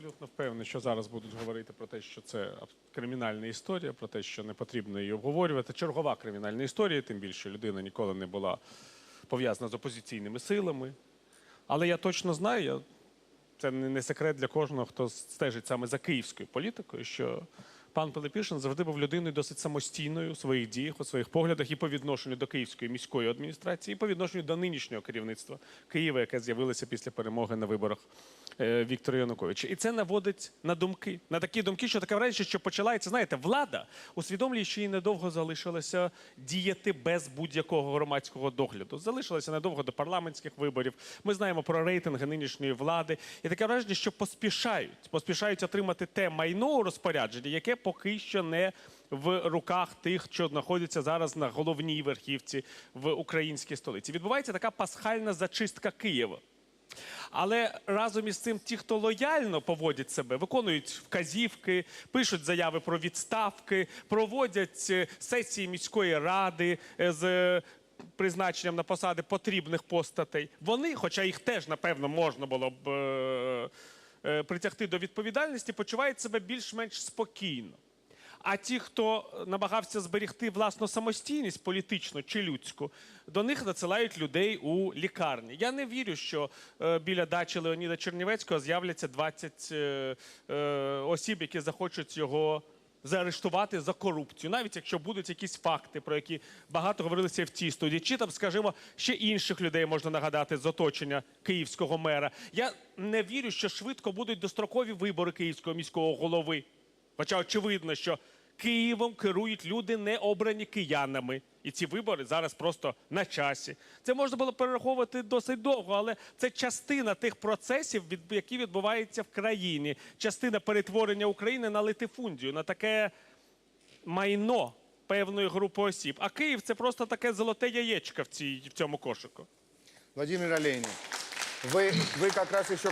абсолютно впевнений, що зараз будуть говорити про те, що це кримінальна історія, про те, що не потрібно її обговорювати. Чергова кримінальна історія, тим більше людина ніколи не була пов'язана з опозиційними силами. Але я точно знаю, я, це не секрет для кожного, хто стежить саме за київською політикою, що пан Пилипішин завжди був людиною досить самостійною у своїх діях, у своїх поглядах і по відношенню до київської міської адміністрації, і по відношенню до нинішнього керівництва Києва, яке з'явилося після перемоги на виборах е, Віктора Януковича. І це наводить на думки, на такі думки, що таке враження, що починається, знаєте, влада усвідомлює, що їй недовго залишилося діяти без будь-якого громадського догляду. Залишилося недовго до парламентських виборів. Ми знаємо про рейтинги нинішньої влади. І таке враження, що поспішають, поспішають отримати те майно у розпорядженні, яке поки що не в руках тих, що знаходяться зараз на головній верхівці в українській столиці. Відбувається така пасхальна зачистка Києва. Але разом із цим ті, хто лояльно поводять себе, виконують вказівки, пишуть заяви про відставки, проводять е, сесії міської ради е, з е, призначенням на посади потрібних постатей. Вони, хоча їх теж напевно можна було б притягти до відповідальності, почувають себе більш-менш спокійно. А ті, хто намагався зберігти власну самостійність політичну чи людську, до них надсилають людей у лікарні. Я не вірю, що е, біля дачі Леоніда Чернівецького з'являться 20 е, е, осіб, які захочуть його заарештувати за корупцію, навіть якщо будуть якісь факти, про які багато говорилися в цій студії, чи там, скажімо, ще інших людей можна нагадати з оточення київського мера. Я не вірю, що швидко будуть дострокові вибори київського міського голови. Хоча очевидно, що Києвом керують люди, не обрані киянами. І ці вибори зараз просто на часі. Це можна було перераховувати досить довго, але це частина тих процесів, які відбуваються в країні. Частина перетворення України на латифундію, на таке майно певної групи осіб. А Київ це просто таке золоте яєчко в, цій, в цьому кошику. Владимир Олейник, вы, вы как раз еще